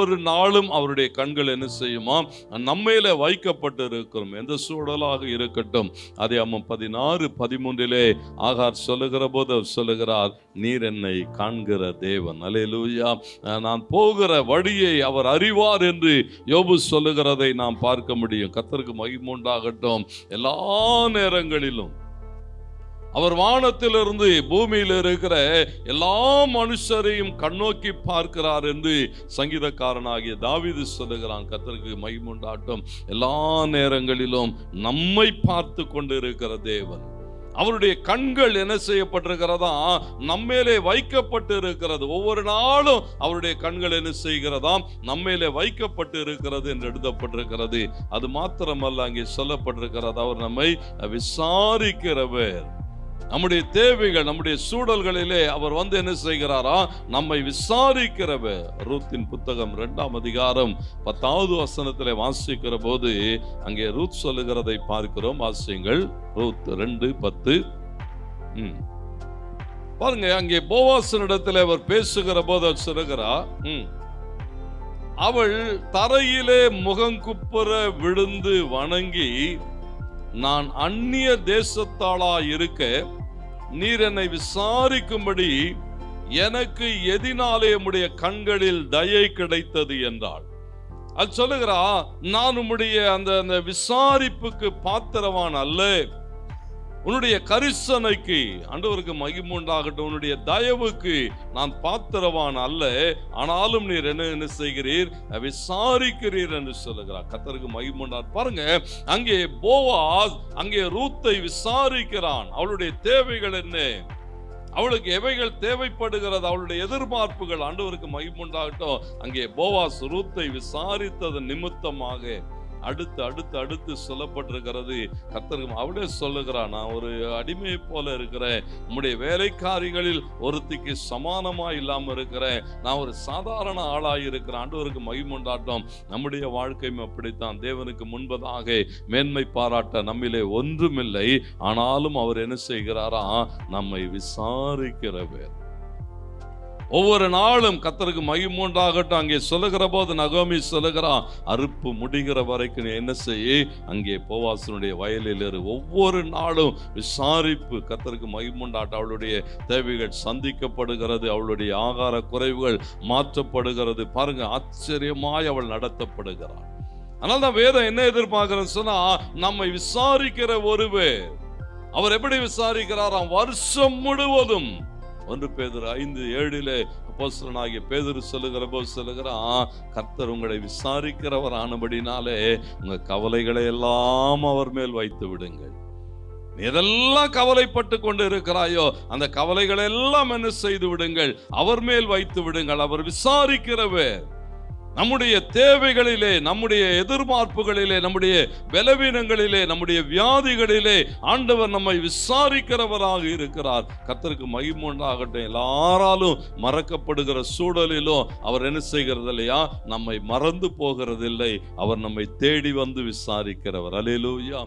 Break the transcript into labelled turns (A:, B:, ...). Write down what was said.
A: ஒவ்வொரு நாளும் அவருடைய கண்கள் என்ன செய்யுமா? நம்மையில வைக்கப்பட்டு இருக்கிறோம் எந்த சூழலாக இருக்கட்டும். அதை அம்மன் பதினாறு பதிமூன்றிலே ஆகார் சொல்லுகிற போது அவர் சொல்லுகிறார் நீர் என்னை காண்கிற தேவன். அலையலூயா நான் போகிற வழியை அவர் அறிவார் என்று யோபு சொல்லுகிறதை நாம் பார்க்க முடியும். கத்தருக்கு மகிமுண்டாகட்டும் எல்லா நேரங்களிலும். அவர் வானத்திலிருந்து பூமியில் இருக்கிற எல்லா மனுஷரையும் கண்ணோக்கி பார்க்கிறார் என்று சங்கீதக்காரனாகிய தாவிது சொல்லுகிறான். கத்தருக்கு மைமுண்டாட்டம் எல்லா நேரங்களிலும் நம்மை பார்த்து கொண்டு இருக்கிற தேவன். அவருடைய கண்கள் என்ன செய்யப்பட்டிருக்கிறதா? நம்மேலே வைக்கப்பட்டு இருக்கிறது ஒவ்வொரு நாளும் அவருடைய கண்கள் என்ன செய்கிறதாம் நம்மேலே வைக்கப்பட்டு இருக்கிறது என்று எழுதப்பட்டிருக்கிறது. அது மாத்திரமல்ல அங்கே சொல்லப்பட்டிருக்கிறது. அவர் நம்மை விசாரிக்கிறவர். நம்முடைய தேவைகள் நம்முடைய சூழல்களிலே அவர் வந்து என்ன செய்கிறாரா நம்மை விசாரிக்கிறவர் ரூத்தின் புத்தகம் ரெண்டாம் அதிகாரம் பத்தாவது வசனத்தில் வாசிக்கிற போது அங்கே ரூத் சொல்லுகிறதை பார்க்கிறோம் வாசியங்கள் ரூத் ரெண்டு பத்து ம். பாருங்க அங்கே போவாசனிடத்தில் அவர் பேசுகிற போது அவர் சொல்லுகிறா ம். அவள் தரையிலே முகங்குப்புற விழுந்து வணங்கி நான் அந்நிய தேசத்தாளா இருக்க நீர் என்னை விசாரிக்கும்படி எனக்கு எதினாலே உம்முடைய கண்களில் தயை கிடைத்தது என்றாள். அது சொல்லுகிறா நான் உம்முடைய அந்த அந்த விசாரிப்புக்கு பாத்திரவான் அல்ல. உன்னுடைய கரிசனைக்கு அண்டவருக்கு மகிமை உண்டாகட்டும். உன்னுடைய தயவுக்கு நான் பாத்திரவான் அல்ல. ஆனாலும் நீர் என்ன என்ன செய்கிறீர்? விசாரிக்கிறீர் என்று சொல்லுகிறார். கத்தருக்கு மகிமை உண்டார் பாருங்க அங்கே போவாஸ் அங்கே ரூத்தை விசாரிக்கிறான். அவளுடைய தேவைகள் என்ன? அவளுக்கு எவைகள் தேவைப்படுகிறது? அவளுடைய எதிர்பார்ப்புகள் ஆண்டவருக்கு மகிமுண்டாகட்டும் அங்கே போவாஸ் ரூத்தை விசாரித்தது நிமித்தமாக அடுத்து அடுத்து அடுத்து சொல்லப்பட்டிருக்கிறது. கத்தருக்கு அவளே சொல்லுகிறான் நான் ஒரு அடிமை போல இருக்கிறேன். உம்முடைய வேலைக்காரிகளில் ஒருத்திக்கு சமானமா இல்லாம இருக்கிறேன். நான் ஒரு சாதாரண ஆளாக இருக்கிறேன். ஆண்டவருக்கு மகிமுண்டாட்டம் நம்முடைய வாழ்க்கையும் அப்படித்தான். தேவனுக்கு முன்பதாக மேன்மை பாராட்ட நம்மிலே ஒன்றுமில்லை. ஆனாலும் அவர் என்ன செய்கிறாரா? நம்மை விசாரிக்கிறவர். ஒவ்வொரு நாளும் கத்தருக்கு மகிமூண்டாகட்டும் அங்கே சொல்லுகிற போது நகோமி சொல்லுகிறான் அறுப்பு முடிகிற வரைக்கும் நீ என்ன செய்ய அங்கே போவாசனுடைய வயலில் இரு. ஒவ்வொரு நாளும் விசாரிப்பு கத்தருக்கு மகிமூண்டாட்ட அவளுடைய தேவைகள் சந்திக்கப்படுகிறது அவளுடைய ஆகார குறைவுகள் மாற்றப்படுகிறது. பாருங்க ஆச்சரியமாய் அவள் நடத்தப்படுகிறாள். ஆனால் தான் வேதம் என்ன எதிர்பார்க்கிறேன்னு சொன்னா நம்மை விசாரிக்கிற ஒருவர் அவர் எப்படி விசாரிக்கிறாராம்? வருஷம் முழுவதும் ஒன்று பேதர் ஐந்து ஏழிலே அப்போசலனாகிய பேதர் சொல்லுகிற போது சொல்லுகிறான் கர்த்தர் உங்களை விசாரிக்கிறவர் ஆனபடினாலே உங்க கவலைகளை எல்லாம் அவர் மேல் வைத்து விடுங்கள். எதெல்லாம் கவலைப்பட்டு கொண்டு இருக்கிறாயோ அந்த கவலைகளை எல்லாம் என்ன செய்து விடுங்கள்? அவர் மேல் வைத்து விடுங்கள். அவர் விசாரிக்கிறவர். நம்முடைய தேவைகளிலே நம்முடைய எதிர்பார்ப்புகளிலே நம்முடைய பலவீனங்களிலே நம்முடைய வியாதிகளிலே ஆண்டவர் நம்மை விசாரிக்கிறவராக இருக்கிறார். கத்தருக்கு மகிமுண்டாகட்டும் எல்லாராலும் மறக்கப்படுகிற சூழலிலும் அவர் என்ன செய்கிறது இல்லையா? நம்மை மறந்து போகிறதில்லை. அவர் நம்மை தேடி வந்து விசாரிக்கிறவர். அலையிலூயா